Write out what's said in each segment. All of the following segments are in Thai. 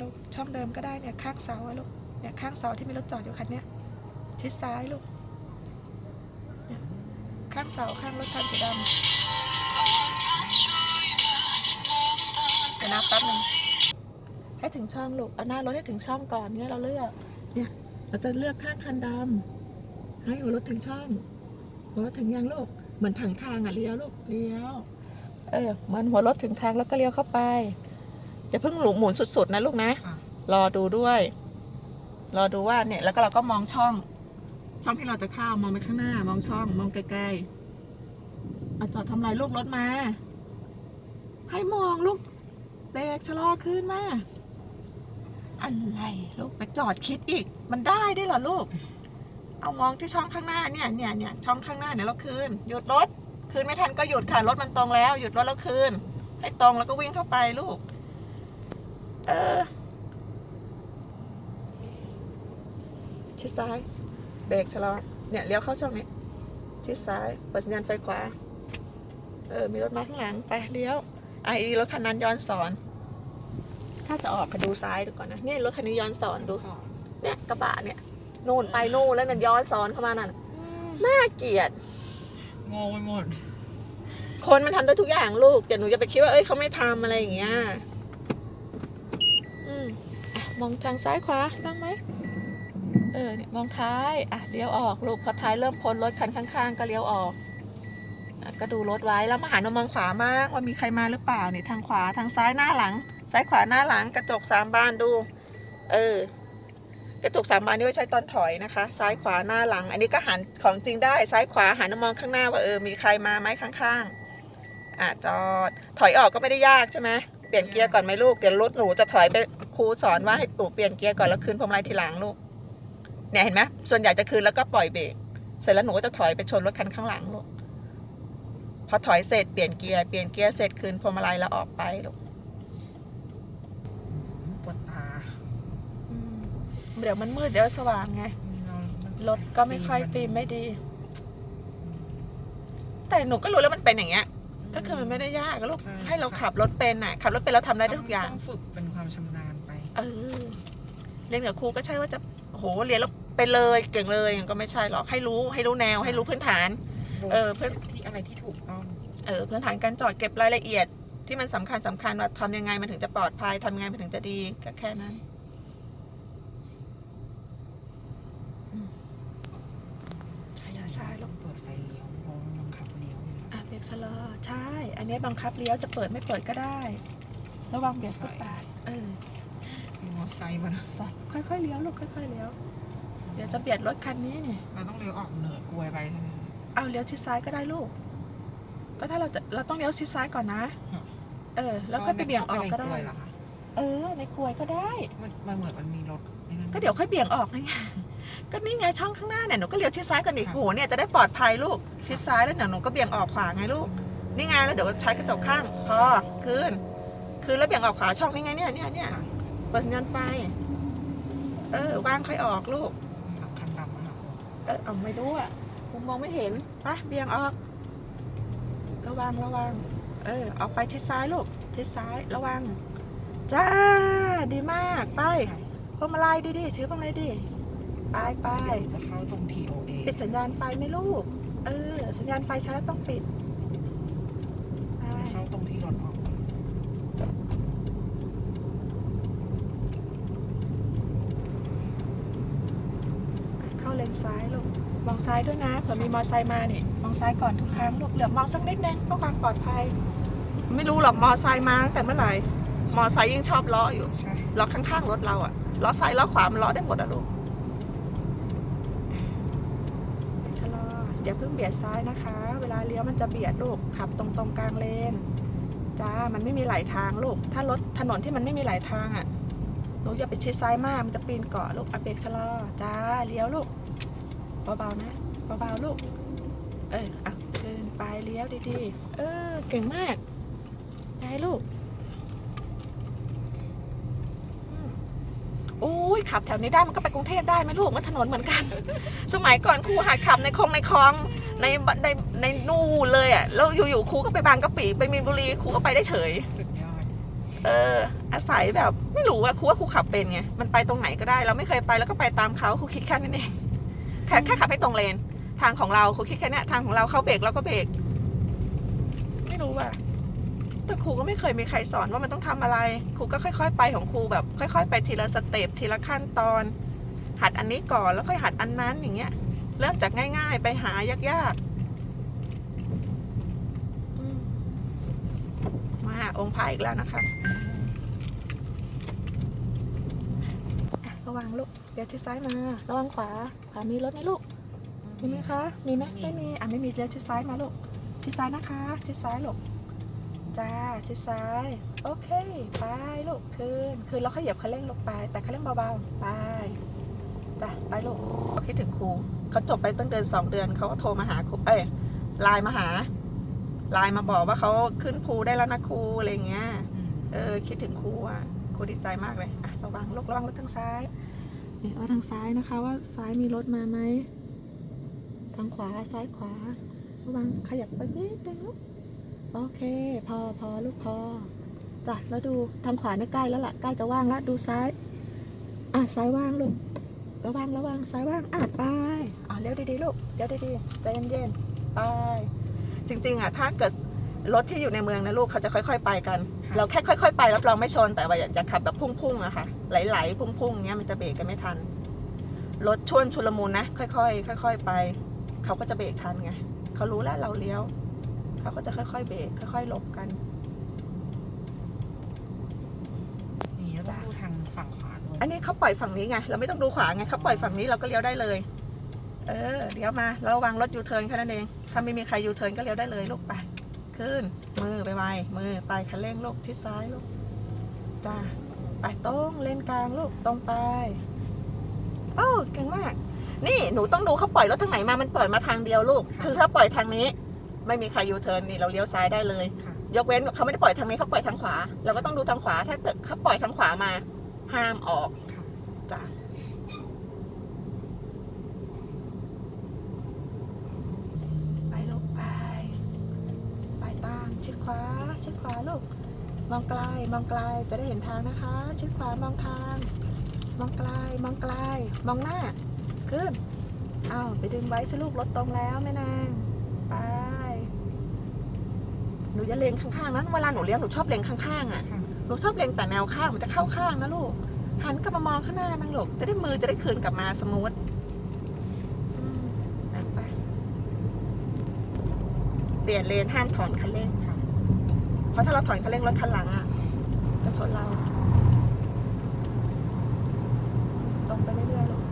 ลูกช่องเดิมก็ได้เนี่ยข้างเสาลูกเนี่ยข้างเสาที่มีรถจอดอยู่คันเนี้ยชิดซ้ายลูกเนี่ยข้างเสาข้างรถคันสีดำเดี๋ยวนับแป๊บนึงให้ถึงช่องลูกเอาหน้ารถให้ถึงช่องก่อนเนี่ยเราเลือกเนี่ยเราจะเลือกข้างคันดำให้หัวรถถึงช่องหัวรถถึงยังลูกเหมือนถังทางอะเลี้ยวลูกเลี้ยวเออเหมันหัวรถถึงทางแล้วก็เลี้ยวเข้าไป อย่าเพิ่งหลุมหมุนสุดๆนะลูกนะ ค่ะ รอดูด้วย รอดูว่าเนี่ย แล้วก็เราก็มองช่อง ช่องที่เราจะเข้ามองไปข้างหน้า มองช่อง มองไกลๆเอาจอดทำลายลูกรถมา ให้มองลูกเบรกชะลอขึ้นมา อะไรลูกไปจอดคิดอีก มันได้ได้วยเหรอลูก เอามองที่ช่องข้างหน้าเนี่ยเนี่ยเนี่ยช่องข้างหน้าเนี่ยเราคืนหยุดรถ คืนไม่ทันก็หยุดค่ะรถมันตรงแล้ว หยุดรถแล้วคืน ให้ตรงแล้วก็วิ่งเข้าไปลูก เออชิดซ้ายเบรกชะลอเนี่ยเลี้ยวเข้าช่องนี้ชิดซ้ายเปิดสัญญาณไฟขวา เออ มีรถมาข้างหลังไปเลี้ยวไอรถคันนั้นย้อนสอน ถ้าจะออกก็ดูซ้ายดูก่อนนะเนี่ยรถคันนี้ย้อนสอนดูสองเนี่ยกระบะเนี่ยนู่นไปนู่นแล้วนั่นย้อนสอนเข้ามานั่นน่าเกลียดงงไปหมดคนมันทำได้ทุกอย่างลูกแต่หนูจะไปคิดว่าเอ้ยเขาไม่ทำอะไรอย่างเงี้ยอืมอะ มองทางซ้ายขวาบ้างไหมเออเนี่ยมองท้ายอะเลี้ยวออกลูกพอท้ายเริ่มพ้นรถคันข้างๆ ก็เลี้ยวออกอะก็ดูรถไว้แล้วมาหันมามองขวามากว่ามีใครมาหรือเปล่าเนี่ยทางขวาทางซ้ายหน้าหลัง ซ้ายขวาหน้าหลังกระจกสามบานดู เออกระจกสามบานนี่ไว้ใช้ตอนถอยนะคะ ซ้ายขวาหน้าหลัง อันนี้ก็หันของจริงได้ซ้ายขวาหันมามองข้างหน้าว่าเออมีใครมาไหมข้างๆอะจอดถอยออกก็ไม่ได้ยากใช่ไหม เปลี่ยนเกียร์ก่อนไหมลูกเดี๋ยวรถหนูจะถอยไปครูสอนว่าให้หนูเปลี่ยนเกียร์ก่อนแล้วคืนพวงมาลัยทีหลังลูกเนี่ยเห็นไหมส่วนใหญ่จะคืนแล้วก็ปล่อยเบรกเสร็จแล้วหนูก็จะถอยไปชนรถคันข้างหลังลูกพอถอยเสร็จเปลี่ยนเกียร์เปลี่ยนเกียร์เสร็จคืนพวงมาลัยแล้วออกไปลูกปวดตาอืมเดี๋ยวมันมืดเดี๋ยวสว่างไงเรามันรถก็ไม่ค่อยฟิล์มไม่ดี แต่หนูก็รู้แล้วมันเป็นอย่างเงี้ย ก็คือมันไม่ได้ยากอะลูกให้เราขับรถเป็นอะขับรถเป็นเราทำได้ทุกอย่าง ต้องฝึกเป็นความชำนาญไป เออเรียนกับครูก็ใช่ว่าจะโอ้โหเรียนแล้วไปเลยเก่งเลยอย่างก็ไม่ใช่หรอกให้รู้ให้รู้แนวให้รู้พื้นฐาน เออเพื่อน ที่อะไรที่ถูกต้อง เออพื้นฐานการจอดเก็บรายละเอียด ที่มันสำคัญสำคัญว่าทำยังไงมันถึงจะปลอดภัยทำยังไงมันถึงจะดีก็แค่นั้นอืมช้าๆลูก ชะลอใช่ อันนี้บังคับเลี้ยวจะเปิดไม่เปิดก็ได้ ระวังเบรกฟุตบาทเออมีมอเตอร์ไซค์มานะจ้ะค่อยๆเลี้ยวลูกค่อยๆเลี้ยวเดี๋ยวจะเบียดรถคันนี้เนี่ยเราต้องเลี้ยวออกเหนือกลวยไปใช่ไหมเอาเลี้ยวชิดซ้ายก็ได้ลูก ก็ถ้าเราจะเราต้องเลี้ยวชิดซ้ายก่อนนะ เออ แล้วค่อยไปเบี่ยงออกก็ได้เข้าปในลวยเหรอคะเออ ในกลวยก็ได้ มันมันเหมือนมันมีรถไอ้นั่นก็เดี๋ยวค่อยเบี่ยงออกนะไง ก็นี่ไงช่องข้างหน้าเนี่ยหนูก็เลี้ยวชิดซ้ายก่อนดิโหเนี่ยจะได้ปลอดภัยลูกชิดซ้ายแล้วเดี๋ยวหนูก็เบี่ยงออกขวาไงลูกนี่ไงแล้วเดี๋ยวใช้กระจกข้างพอคืนคืนแล้วเบี่ยงออกขวาช่องนี่ไงเนี่ยเนี่ยเนี่ยเปิดสัญญาณไฟเออวางค่อยออกลูกคันดำอะค่ะเออเอาไม่รู้อะผมมองไม่เห็นไปเบี่ยงออก ระวังระวังเออออกไปทิศซ้ายลูกทิศซ้ายระวังจ้าดีมากไปพวงมาลัยดีๆถือพวงมาลัยดี ไปไปจะเข้าตรง TOA ปิดสัญญาณไฟไหมลูก เออ สัญญาณไฟใช้แล้วต้องปิดไปเข้าตรงที่รถออกเข้าเลนซ้ายลูก มองซ้ายด้วยนะเผื่อมีมอไซค์มานี่มองซ้ายก่อนทุกครั้งลูกเหลือบมองสักนิดนึงเพื่อความปลอดภัย ไม่รู้หรอกมอไซค์มาตั้งแต่เมื่อไหร่ มอไซค์ยิ่งชอบล้ออยู่ ใช่ ล้อข้างๆรถเราอะล้อซ้ายล้อขวามันล้อได้หมดอะลูกชะล อเดี๋ยวเพิ่งเบียดซ้ายนะคะ เวลาเลี้ยวมันจะเบียดลูกขับตรงๆกลางเลนจ้ามันไม่มีหลายทางลูก ถ้ารถถนนที่มันไม่มีหลายทางอะหนูอย่าไปชิดซ้ายมากมันจะปีนเกาะลูกอเบรกชะลอจ้าเลี้ยวลูกเบาๆนะเบาๆลูก เอออะเดินไปเลี้ยวดีๆ เออเก่งมากได้ลูก โอ้ยขับแถวนี้ได้มันก็ไปกรุงเทพได้ไหมลูกมันถนนเหมือนกัน สมัยก่อนครูหัดขับในคลองในคลองในในในนู่นเลยอะแล้วอยู่ๆครูก็ไปบางกะปิไปมีนบุรีครูก็ไปได้เฉยสุดยอดเเอออาศัยแบบไม่รู้ว่าครูว่าครูขับเป็นไงมันไปตรงไหนก็ได้เราไม่เคยไปแล้วก็ไปตามเขาครูคิดแค่นั้นเองแค่แค่ขับให้ตรงเลน ทางของเราครูคิดแค่เนี้ยทางของเราเขาเบรกเราก็เบรกไม่รู้ว่า แต่ครูก็ไม่เคยมีใครสอนว่ามันต้องทำอะไร ครูก็ค่อย ๆ ไปของครูแบบ ค่อย ๆ ไปทีละสเต็ปทีละขั้นตอน หัดอันนี้ก่อนแล้วค่อยหัดอันนั้นอย่างเงี้ย เริ่มจากง่าย ๆ ไปหายากๆอืมมาองค์พระอีกแล้วนะคะอะระวังลูกเดี๋ยวชิดซ้ายมา ระวังขวา ขวามีรถไหมลูก มีไหมคะ มีไหมไม่มี อะไม่มีเดี๋ยวชิดซ้ายมาลูก ชิดซ้ายนะคะ ชิดซ้ายลูก จ้าชิดซ้าย โอเค ไปลูกคืนคืนแล้วขยับคันเร่งลงไป แต่คันเร่งเบาๆ ไปจ้ะไปลูกเขาคิดถึงครูเขาจบไปตั้งเดือนสองเดือนเขาก็โทรมาหาครูเอ้ยไลน์มาหาไลน์มาบอกว่าเขาขึ้นภูได้แล้วนะครูอะไรเงี้ย เออคิดถึงครูอะครูดีใจมากเลยอะระวังลูกระวังรถทางซ้ายนี่ว่าทางซ้ายนะคะว่าซ้ายมีรถมาไหมทางขวาซ้ายขวาระวังขยับไปนิดนึงลูก โอเค พอพอลูกพอจ้ะแล้วดูทางขวาเนี่ยใกล้แล้วล่ะใกล้จะว่างแล้วดูซ้าย อะซ้ายว่างลูกระวังระวังซ้ายว่างอะไปอะเลี้ยวดีๆลูกเลี้ยวดีๆใจเย็นๆไปจริงๆอะถ้าเกิดรถที่อยู่ในเมืองนะลูกเขาจะค่อย ๆ ไปกัน เราแค่ค่อย ๆ ไปรับรองไม่ชนแต่ว่าอย่าอย่าขับแบบพุ่งๆอะค่ะไหลๆพุ่งๆเงี้ยมันจะเบรกกันไม่ทันรถชวนชุลมุนนะค่อยๆค่อย ๆ ไป เขาก็จะเบรกทันไงเขารู้แล้วเราเลี้ยว เขาก็จะค่อยๆเบรกค่อยๆหลบกันนี่แล้วต้องดูทางฝั่งขวาด้วยอันนี้เขาปล่อยฝั่งนี้ไงเราไม่ต้องดูขวาไงเขาปล่อยฝั่งนี้เราก็เลี้ยวได้เลย เออเลี้ยวมาเราระวังรถยูเทิร์นแค่นั้นเองถ้าไม่มีใครยูเทิร์นก็เลี้ยวได้เลยลูกไปขึ้น มือไปไวมือไปคันเร่งลูกชิดซ้ายลูกจ้าไปตรงเลนกลางลูกตรงไปโอ้เก่งมาก นี่หนูต้องดูเขาปล่อยรถทางไหนมา มันปล่อยมาทางเดียวลูก คือถ้าปล่อยทางนี้ ไม่มีใครยูเทิร์นนี่เราเลี้ยวซ้ายได้เลย ค่ะ ยกเว้นเขาไม่ได้ปล่อยทางนี้เขาปล่อยทางขวา เราก็ต้องดูทางขวาถ้าเกิดเขาปล่อยทางขวามา ห้ามออกค่ะ จ้ะไปลูกไป ไปตามชิดขวาชิดขวาลูก มองไกลมองไกลจะได้เห็นทางนะคะ ชิดขวามองทาง มองไกลมองไกล มองหน้า ขึ้น อ้าวไปดึงไว้สิลูกรถตรงแล้วแม่นางไป หนูอย่าเล็งข้างๆนั้นเวลาหนูเลี้ยวหนูชอบเล็งข้างๆอะค่ะหนูชอบเล็งแต่แนวข้างมันจะเข้าข้างนะลูกหันกลับมามองข้างหน้าบ้างลูกจะได้มือจะได้คืนกลับมาสมูทอืมอะไปเปลี่ยนเลนห้ามถอนคันเร่งค่ะ เพราะถ้าเราถอนคันเร่งรถคันหลังอะจะชนเรา ตรงไปเรื่อยๆลูก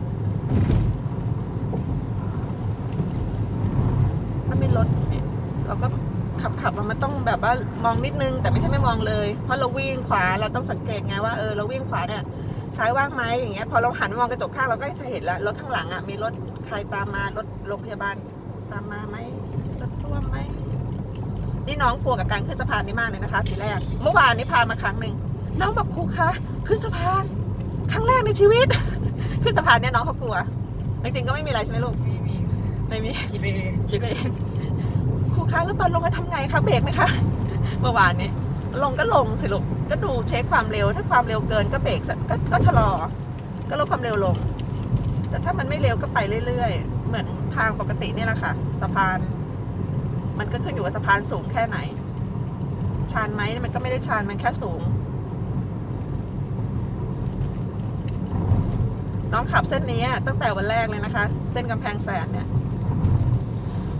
ถ้ามีรถเนี่ยเราก็ ขับขับๆมันต้องแบบว่ามองนิดนึง แต่ไม่ใช่ไม่มองเลย เพราะเราวิ่งขวาเราต้องสังเกตไงว่าเออเราวิ่งขวาเนี่ยซ้ายว่างไหมอย่างเงี้ยพอเราหันมามองกระจกข้างเราก็จะเห็นแล้วรถข้างหลังอะมีรถใครตามมารถโรงพยาบาลตามมาไหมรถท่วมไหมนี่น้องกลัวกับการขึ้นสะพานนี้มากเลยนะคะ ทีแรก เมื่อวานนี้พามาครั้งหนึ่งน้องบอกครูคะขึ้นสะพาน ครั้งแรกในชีวิต ขึ้นสะพานเนี่ยน้องเขากลัวจริงๆก็ไม่มีอะไรใช่ไหมลูกมีมีไม่มีคิดเองคิดไปเองค รูคะแล้วตอนลงจะทำไงคะเบรกไหมคะเมื่อวานนี้ ลงก็ลงสิลูกก็ดูเช็คความเร็ว ถ้าความเร็วเกินก็เบรกกก็ก็ชะลอ ก็ลดความเร็วลง แต่ถ้ามันไม่เร็วก็ไปเรื่อยๆ เหมือนทางปกตินี่แหละค่ะสะพาน มันก็ขึ้นอยู่กับสะพานสูงแค่ไหน ชันไหมมันก็ไม่ได้ชันมันแค่สูง น้องขับเส้นนี้ตั้งแต่วันแรกเลยนะคะ เส้นกำแพงแสนเนี่ย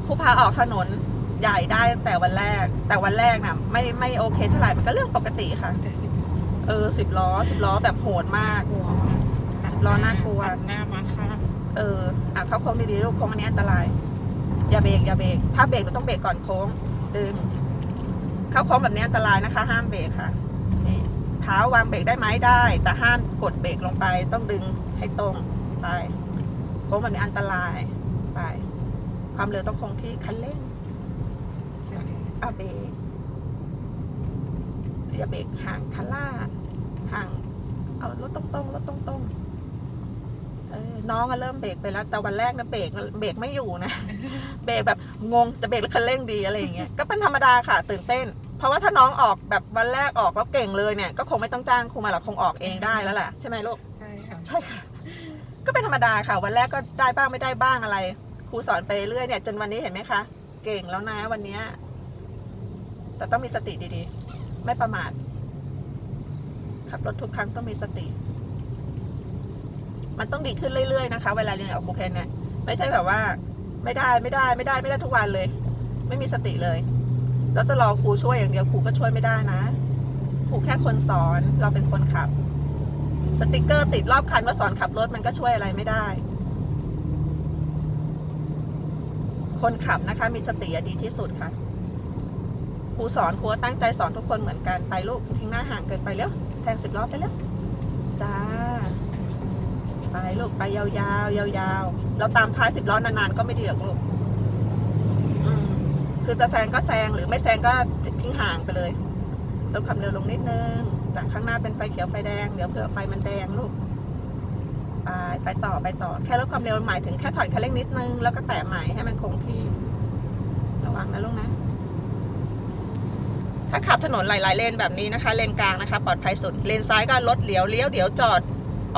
ครูพาออกถนน ใหญ่ได้ตั้งแต่วันแรก แต่วันแรกน่ะไม่ไม่โอเคเท่าไหร่มันก็เรื่องปกติค่ะ แต่สิบเออสิบล้อสิบล้อแบบโหดมาก กลัวมากสิบล้อน่ากลัว ตัดหน้ามาค่ะเอออะเข้าโค้งดีๆลูกโค้งอันนี้อันตราย อย่าเบรกอย่าเบรกถ้าเบรกเราต้องเบรกก่อนโค้งดึง เข้าโค้งแบบนี้อันตรายนะคะ ห้ามเบรกค่ะนี่เท้าวางเบรกได้ไหมได้ แต่ห้ามกดเบรกลงไป ต้องดึงให้ตรงไปโค้งแบบนี้อันตรายไป ความเร็วต้องคงที่คันเร่ง อะเบรกอย่าเบรกห่างคันล่าห่างเอารถตรงๆรถตรงๆเออน้องก็เริ่มเบรกไปแล้ว แต่วันแรกนะเบรกเบรกไม่อยู่นะ เบรกแบบงงจะเบรกแล้วคันเร่งดีอะไรอย่างเงี้ย ก็เป็นธรรมดาค่ะ ตื่นเต้น เพราะว่าถ้าน้องออกแบบวันแรกออกแล้วเก่งเลยเนี่ย ก็คงไม่ต้องจ้างครูมาหรอกคงออกเองได้แล้วแหละใช่ไหมลูก ใช่ค่ะ ใช่ค่ะ ก็เป็นธรรมดาค่ะ วันแรกก็ได้บ้างไม่ได้บ้างอะไร ครูสอนไปเรื่อยเนี่ย จนวันนี้เห็นไหมคะ เก่งแล้วนะวันเนี้ย แต่ต้องมีสติดีๆ ไม่ประมาท ขับรถทุกครั้งต้องมีสติ มันต้องดีขึ้นเรื่อยๆนะคะ เวลาเรียนกับครูเพนเนี่ยไม่ใช่แบบว่า ไม่ได้ไม่ได้ไม่ได้ไม่ได้ทุกวันเลย ไม่มีสติเลย แล้วจะรอครูช่วยอย่างเดียวครูก็ช่วยไม่ได้นะครูแค่คนสอนเราเป็นคนขับ สติกเกอร์ติดรอบคันว่าสอนขับรถมันก็ช่วยอะไรไม่ได้ คนขับนะคะ มีสติอะดีที่สุดค่ะ ครูสอนครูตั้งใจสอนทุกคนเหมือนกันไปลูกทิ้งหน้าห่างเกินไปเร็วแซงสิบรอบไปเร็วจ้าไปลูกไปยาวๆยาวๆเราตามท้ายสิบล้อนานๆก็ไม่ดีหรอกลูกคือจะแซงก็แซงหรือไม่แซงก็ทิ้งห่างไปเลยลดความเร็วลงนิดนึงจากข้างหน้าเป็นไฟเขียวไฟแดงเดี๋ยวเผื่อไฟมันแดงลูกไปไปต่อไปต่อแค่ลดความเร็วหมายถึงแค่ถอยคันเร่งนิดนึงแล้วก็แตะใหม่ให้มันคงที่ระวังนะลูกนะ ถ้าขับถนนหลาย ๆ เลนแบบนี้นะคะ เลนกลางนะคะ ปลอดภัยสุด เลนซ้ายก็รถเลี้ยวเลี้ยวเดี๋ยวจอด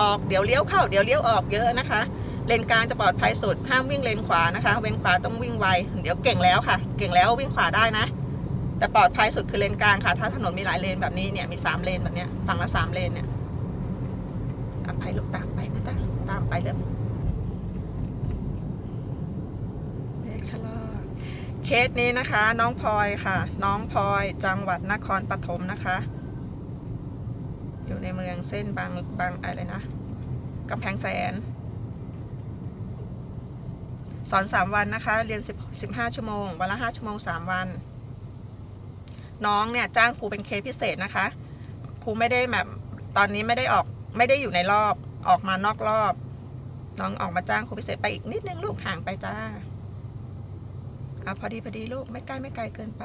ออกเดี๋ยวเลี้ยวเข้าเดี๋ยวเลี้ยวออกเยอะนะคะ เลนกลางจะปลอดภัยสุด ห้ามวิ่งเลนขวานะคะ เว้นขวาต้องวิ่งไว เดี๋ยวเก่งแล้วค่ะ เก่งแล้ววิ่งขวาได้นะ แต่ปลอดภัยสุดคือเลนกลางค่ะ ถ้าถนนมีหลายเลนแบบนี้เนี่ย มีสามเลนแบบเนี้ย ฝั่งละสามเลนเนี่ยอะไปลูกตามไปนะจ๊ะตามไปเลยเบรกชะลอ เคสนี้นะคะ น้องพลอยค่ะ น้องพลอยจังหวัดนครปฐมนะคะ อยู่ในเมืองเส้นบางบางอะไรนะกำแพงแสน สอนสามวันนะคะ เรียนสิบสิบห้าชั่วโมง วันละห้าชั่วโมงสามวัน น้องเนี่ยจ้างครูเป็นเคสพิเศษนะคะ ครูไม่ได้แบบตอนนี้ไม่ได้ออกไม่ได้อยู่ในรอบออกมานอกรอบ น้องออกมาจ้างครูพิเศษไปอีกนิดนึงลูกห่างไปจ้า อะพอดีพอดีลูกไม่ใกล้ไม่ไกลเกินไป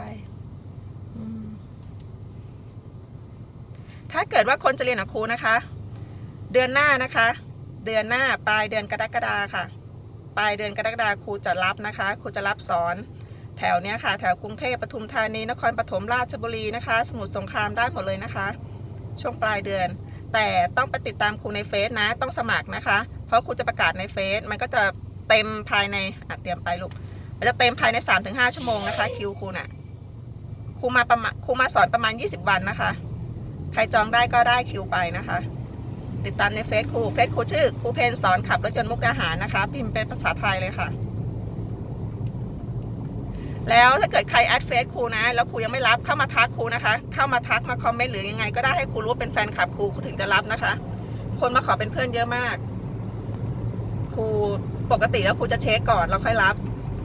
ถ้าเกิดว่าคนจะเรียนกับครูนะคะ เดือนหน้านะคะ เดือนหน้าปลายเดือนกรกฎาค่ะ ปลายเดือนกรกฎาครูจะรับนะคะครูจะรับสอนแถวเนี้ยค่ะแถวกรุงเทพปทุมธานีนครปฐมราชบุรีนะคะ สมุทรสงครามได้หมดเลยนะคะ ช่วงปลายเดือน แต่ต้องไปติดตามครูในเฟซนะ ต้องสมัครนะคะ เพราะครูจะประกาศในเฟซมันก็จะเต็มภายในอะเตรียมไปลูก มันจะเต็มภายใน 3-5 ชั่วโมงนะคะคิวครูน่ะครูมาประมาณครูมาสอนประมาณ 20 วันนะคะ ใครจองได้ก็ได้คิวไปนะคะ ติดตามในเฟซครูเฟซครูชื่อครูเพนสอนขับรถยนต์มุกดาหารนะคะ พิมพ์เป็นภาษาไทยเลยค่ะ แล้วถ้าเกิดใครแอดเฟซครูนะ แล้วครูยังไม่รับเข้ามาทักครูนะคะ เข้ามาทักมาคอมเมนต์หรือยังไง ก็ได้ให้ครูรู้เป็นแฟนคลับครูครูถึงจะรับนะคะ คนมาขอเป็นเพื่อนเยอะมาก ครูปกติแล้วครูจะเช็คก่อนแล้วค่อยรับ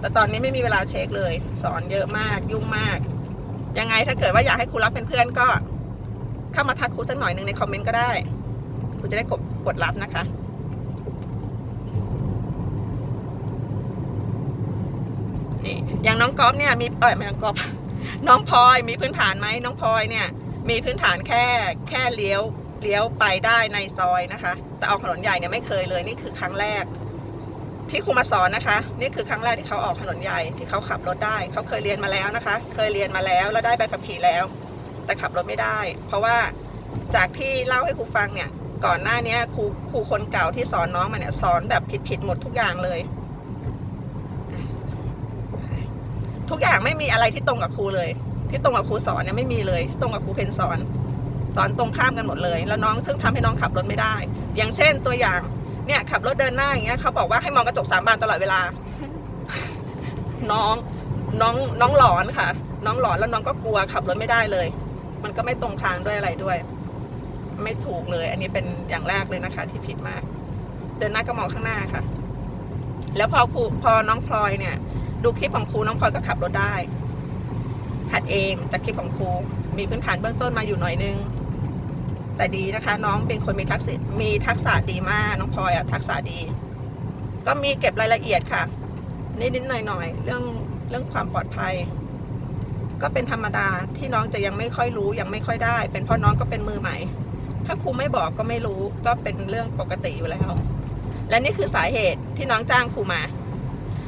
แต่ตอนนี้ไม่มีเวลาเช็คเลย สอนเยอะมากยุ่งมาก ยังไงถ้าเกิดว่าอยากให้ครูรับเป็นเพื่อนก็ เข้ามาทักครูสักหน่อยหนึ่งในคอมเมนต์ก็ได้ครูจะได้กดกดรับนะคะนี่อย่างน้องก๊อฟเนี่ยมีเออไม่น้องก๊อฟน้องพลอยมีพื้นฐานไหมน้องพลอยเนี่ย มีพื้นฐานแค่แค่เลี้ยวเลี้ยวไปได้ในซอยนะคะ แต่ออกถนนใหญ่เนี่ยไม่เคยเลยนี่คือครั้งแรก ที่ครูมาสอนนะคะ นี่คือครั้งแรกที่เขาออกถนนใหญ่ที่เขาขับรถได้ เขาเคยเรียนมาแล้วนะคะ เคยเรียนมาแล้วแล้วได้ใบขับขี่แล้ว แต่ขับรถไม่ได้ เพราะว่าจากที่เล่าให้ครูฟังเนี่ยก่อนหน้านี้ครูครูคนเก่าที่สอนน้องมาเนี่ยสอนแบบผิดผิดๆหมดทุกอย่างเลย ทุกอย่างไม่มีอะไรที่ตรงกับครูเลย ที่ตรงกับครูสอนเนี่ยไม่มีเลยที่ตรงกับครูเพนสอน สอนตรงข้ามกันหมดเลย แล้วน้องซึ่งทำให้น้องขับรถไม่ได้ อย่างเช่นตัวอย่าง เนี่ยขับรถเดินหน้าอย่างเงี้ยเขาบอกว่าให้มองกระจกสามบานตลอดเวลา น้องน้องน้องหลอนค่ะ น้องหลอนแล้วน้องก็กลัวขับรถไม่ได้เลย มันก็ไม่ตรงทางด้วยอะไรด้วย ไม่ถูกเลย อันนี้เป็นอย่างแรกเลยนะคะ ที่ผิดมาก เดินหน้าก็มองข้างหน้าค่ะ แล้วพอครูพอน้องพลอยเนี่ย ดูคลิปของครูน้องพลอยก็ขับรถได้หัดเองจากคลิปของครูมีพื้นฐานเบื้องต้นมาอยู่หน่อยนึง แต่ดีนะคะ น้องเป็นคนมีทักษะมีทักษะดีมากน้องพลอยอะทักษะดี ก็มีเก็บรายละเอียดค่ะ นิดๆหน่อยๆเรื่องเรื่องความปลอดภัย ก็เป็นธรรมดาที่น้องจะยังไม่ค่อยรู้ยังไม่ค่อยได้ เป็นเพราะน้องก็เป็นมือใหม่ ถ้าครูไม่บอกก็ไม่รู้ก็เป็นเรื่องปกติอยู่แล้ว และนี่คือสาเหตุที่น้องจ้างครูมา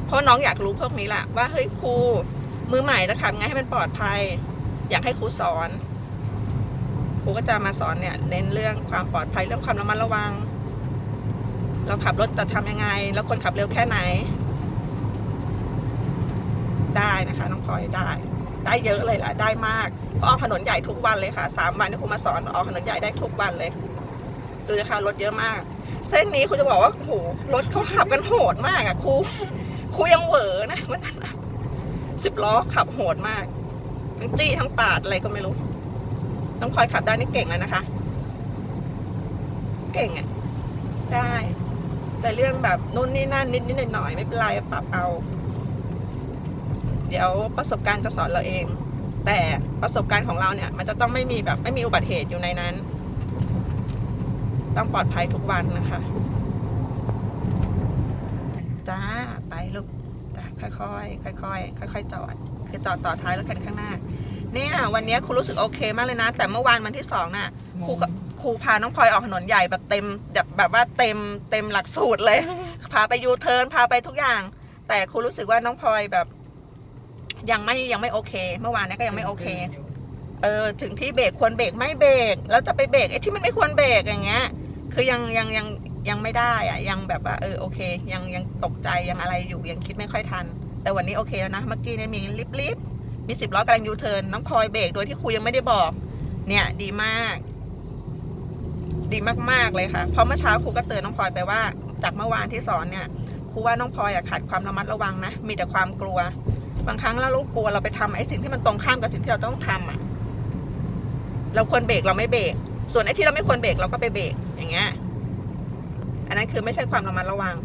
เพราะน้องอยากรู้พวกนี้แหละว่าเฮ้ยครูมือใหม่จะขับไงให้มันปลอดภัย อยากให้ครูสอน ครูก็จะมาสอนเนี่ยเน้นเรื่องความปลอดภัยเรื่องความระมัดระวัง เราขับรถจะทำยังไง แล้วคนขับเร็วแค่ไหน ได้นะคะน้องพลอยได้ ได้เยอะเลยล่ะ ได้มากออกถนนใหญ่ทุกวันเลยค่ะสามวันที่ครูมาสอนออกถนนใหญ่ได้ทุกวันเลยดูนะคะรถเยอะมาก เส้นนี้ครูจะบอกว่าโอ้โหรถเขาขับกันโหดมากอะครูครูยังเหวอนะวันนั้นสิบล้อขับโหดมากทั้งจี้ทั้งปาดอะไรก็ไม่รู้ น้องพลอยขับได้นี่เก่งแล้วนะคะ เก่งอะได้ แต่เรื่องแบบนู่นนี่นั่นนิดนิดหน่อยหน่อยๆไม่เป็นไรปรับเอา เดี๋ยวประสบการณ์จะสอนเราเอง แต่ประสบการณ์ของเราเนี่ย มันจะต้องไม่มีแบบไม่มีอุบัติเหตุอยู่ในนั้น ต้องปลอดภัยทุกวันนะคะจ้าไปลูกค่อยๆค่อยๆค่อยๆจอด คือจอดต่อท้ายรถคันข้างหน้า เนี่ยวันนี้ครูรู้สึกโอเคมากเลยนะ แต่เมื่อวานวันที่สองน่ะครูก็ครูพาน้องพลอยออกถนนใหญ่แบบเต็มแบบแบบว่าเต็มเต็มหลักสูตรเลย พาไปยูเทิร์นพาไปทุกอย่าง แต่ครูรู้สึกว่าน้องพลอยแบบ ยังไม่ยังไม่โอเค เมื่อวานเนี้ก็ยังไม่โอเค เออถึงที่เบรกควรเบรกไม่เบรกแล้วจะไปเบรกไอ้ที่มันไม่ควรเบรกอย่างเงี้ย คือยังยังยังยังไม่ได้อะยังแบบว่าเออโอเค ยังยังตกใจยังอะไรอยู่ยังคิดไม่ค่อยทัน แต่วันนี้โอเคแล้วนะเมื่อกี้เนี่ยมีลิฟต์ลิฟต์ มีสิบล้อกำลังยูเทิร์นน้องพลอยเบรกโดยที่ครูยังไม่ได้บอก เนี่ย ดีมาก ดีมากๆเลยค่ะเพราะเมื่อเช้าครูก็เตือนน้องพลอยไปว่า จากเมื่อวานที่สอนเนี่ยครูว่าน้องพลอยขาดความระมัดระวังนะมีแต่ความกลัว บางครั้งเราลูกกลัวเราไปทำไอ้สิ่งที่มันตรงข้ามกับสิ่งที่เราต้องทำอะ เราควรเบรกเราไม่เบรกส่วนไอ้ที่เราไม่ควรเบรกเราก็ไปเบรกอย่างเงี้ยอันนั้นคือไม่ใช่ความระมัดระวัง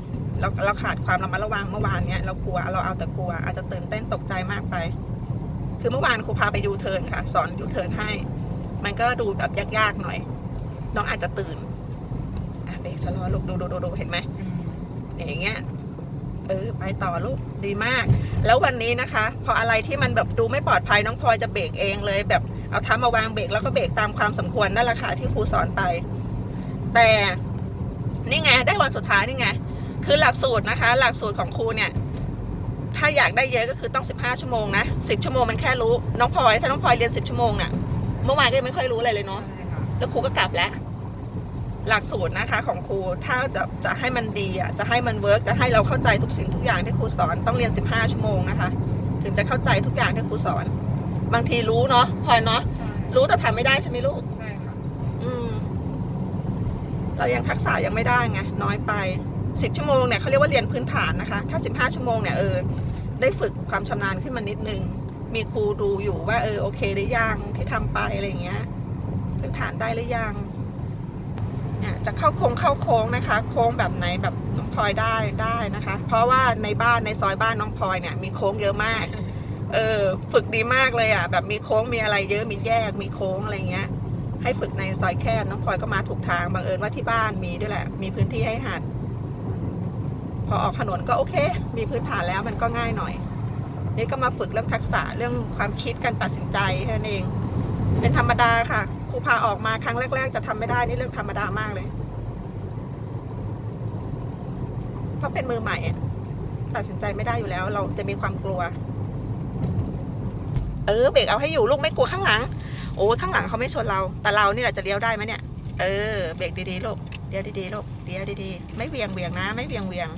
เราเราขาดความระมัดระวังเมื่อวานเนี้ยเรากลัวเราเอาแต่กลัว อาจจะตื่นเต้นตกใจมากไป คือเมื่อวานครูพาไปยูเทิร์นค่ะ สอนยูเทิร์นให้ มันก็ดูแบบยากๆหน่อย น้องอาจจะตื่นอะเบรกชะลอลูกดูดูดูดูเห็นไหมอย่างเงี้ยเออไปต่อลูกดีมาก แล้ววันนี้นะคะ พออะไรที่มันแบบดูไม่ปลอดภัยน้องพลอยจะเบรกเองเลย แบบเอาเท้ามาวางเบรกแล้วก็เบรกตามความสมควรนั่นแหละค่ะที่ครูสอนไป แต่นี่ไงได้วันสุดท้ายนี่ไง คือหลักสูตรนะคะ หลักสูตรของครูเนี่ย ถ้าอยากได้เยอะก็คือต้อง 15 ชั่วโมงนะ10 ชั่วโมงมันแค่รู้ น้องพลอยถ้าน้องพลอยเรียน 10 ชั่วโมงน่ะ เมื่อวานก็ยังไม่ค่อยรู้อะไรเลยเนาะ แล้วครูก็กลับแล้ว หลักสูตรนะคะของครู ถ้าจะจะให้มันดีอะ จะให้มันเวิร์กจะให้เราเข้าใจทุกสิ่งทุกอย่างที่ครูสอนต้องเรียน 15 ชั่วโมงนะคะ ถึงจะเข้าใจทุกอย่างที่ครูสอน บางทีรู้เนาะพลอยเนาะ รู้แต่ทำไม่ได้ใช่ไหมลูก ใช่ค่ะ อืม เรายังทักษะยังไม่ได้ไงน้อยไปสิบชั่วโมงเนี่ยเขาเรียกว่าเรียนพื้นฐานนะคะ ถ้าสิบห้าชั่วโมงเนี่ยเออ ได้ฝึกความชำนาญขึ้นมานิดนึง มีครูดูอยู่ว่าเออโอเคหรือยังที่ทำไปอะไรอย่างเงี้ยพื้นฐานได้หรือยังเนี่ยจะเข้าโค้งเข้าโค้งนะคะ โค้งแบบไหนแบบน้องพลอยได้ได้นะคะ เพราะว่าในบ้านในซอยบ้านน้องพลอยเนี่ยมีโค้งเยอะมาก เออฝึกดีมากเลยอะแบบมีโค้งมีอะไรเยอะมีแยกมีโค้งอะไรเงี้ยให้ฝึกในซอยแคบน้องพลอยก็มาถูกทางบังเอิญว่าที่บ้านมีด้วยแหละ มีพื้นที่ให้หัด พอออกถนนก็โอเค มีพื้นฐานแล้วมันก็ง่ายหน่อย นี่ก็มาฝึกเรื่องทักษะเรื่องความคิดการตัดสินใจแค่นั้นเอง เป็นธรรมดาค่ะครูพาออกมาครั้งแรก ๆ จะทำไม่ได้นี่เรื่องธรรมดามากเลย เพราะเป็นมือใหม่ตัดสินใจไม่ได้อยู่แล้ว เราจะมีความกลัว เออเบรกเอาให้อยู่ลูกไม่กลัวข้างหลัง โอ้ข้างหลังเขาไม่ชนเรา แต่เรานี่แหละจะเลี้ยวได้ไหมเนี่ยเออเบรกดีๆลูกเลี้ยวดีๆลูกเลี้ยวดีๆ ไม่เวียงเวียงนะ ไม่เวียงเวียง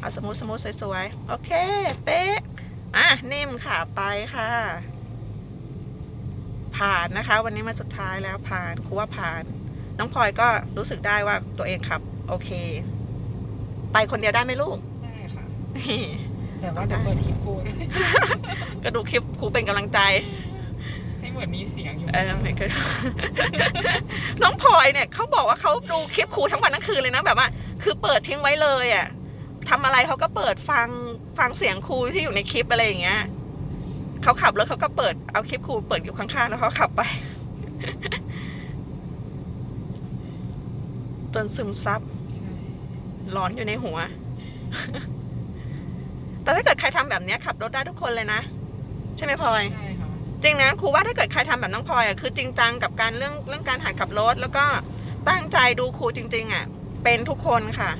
เอาสมูทสมูทสวยๆ โอเค เป๊ะ อะ นิ่มค่ะ ไปค่ะ ผ่านนะคะ วันนี้มาสุดท้ายแล้วผ่านครูว่าผ่าน น้องพลอยก็รู้สึกได้ว่าตัวเองขับ โอเค ไปคนเดียวได้ไหมลูก ได้ค่ะ แต่ว่าเดี๋ยวเปิดคลิปพูดก็ดูคลิปครูเป็นกำลังใจให้เหมือนมีเสียงอยู่ เออไม่เคยน้องพลอยเนี่ยเขาบอกว่าเขาดูคลิปครูทั้งวันทั้งคืนเลยนะแบบว่า คือเปิดทิ้งไว้เลยอะ ทำอะไรเขาก็เปิดฟังฟังเสียงครูที่อยู่ในคลิปอะไรอย่างเงี้ยเขาขับรถเขาก็เปิดเอาคลิปครูเปิดอยู่ข้างๆแล้วเขาขับไป จนซึมซับใช่ร้อนอยู่ในหัว แต่ถ้าเกิดใครทำแบบเนี้ยขับรถได้ทุกคนเลยนะ ใช่ไหมพลอยใช่ค่ะจริงนะครูว่าถ้าเกิดใครทำแบบน้องพลอยอะคือจริงจังกับการเรื่องเรื่องการหัดขับรถแล้วก็ตั้งใจดูครูจริง ๆ อะ เป็นทุกคนค่ะ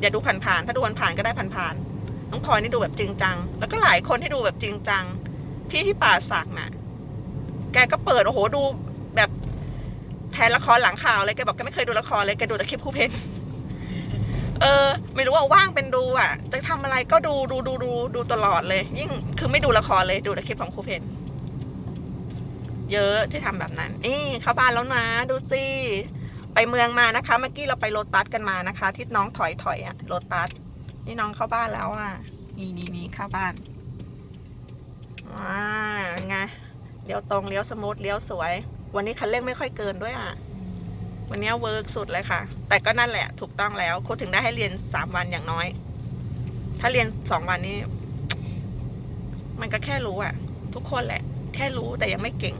อย่าดูผ่านๆถ้าดูผ่านๆก็ได้ผ่านๆน้องพลอยนี่ดูแบบจริงจัง แล้วก็หลายคนที่ดูแบบจริงจัง พี่ที่ป่าสักน่ะ แกก็เปิดโอ้โหดูแบบแทนละครหลังข่าวเลยแกบอกแกไม่เคยดูละครเลยแกดูแต่คลิปครูเพนเออ ไม่รู้ว่าว่างเป็นดูอะ จะทำอะไรก็ดูดูดูดูดูตลอดเลย ยิ่งคือไม่ดูละครเลยดูแต่คลิปของครูเพนเยอะที่ทำแบบนั้นนี่เข้าบ้านแล้วนะ ดูสิ ไปเมืองมานะคะ เมื่อกี้เราไปโลตัสกันมานะคะ ที่น้องถอยถอยอะโลตัสนี่น้องเข้าบ้านแล้วอะนี่นี่นี่เข้าบ้านว้าไงเลี้ยวตรงเลี้ยวสมูทเลี้ยวสวย วันนี้คันเร่งไม่ค่อยเกินด้วยอะวันนี้เวิร์กสุดเลยค่ะ แต่ก็นั่นแหละถูกต้องแล้วครูถึงได้ให้เรียนสามวันอย่างน้อย ถ้าเรียนสองวันนี้ มันก็แค่รู้อะ ทุกคนแหละ แค่รู้แต่ยังไม่เก่ง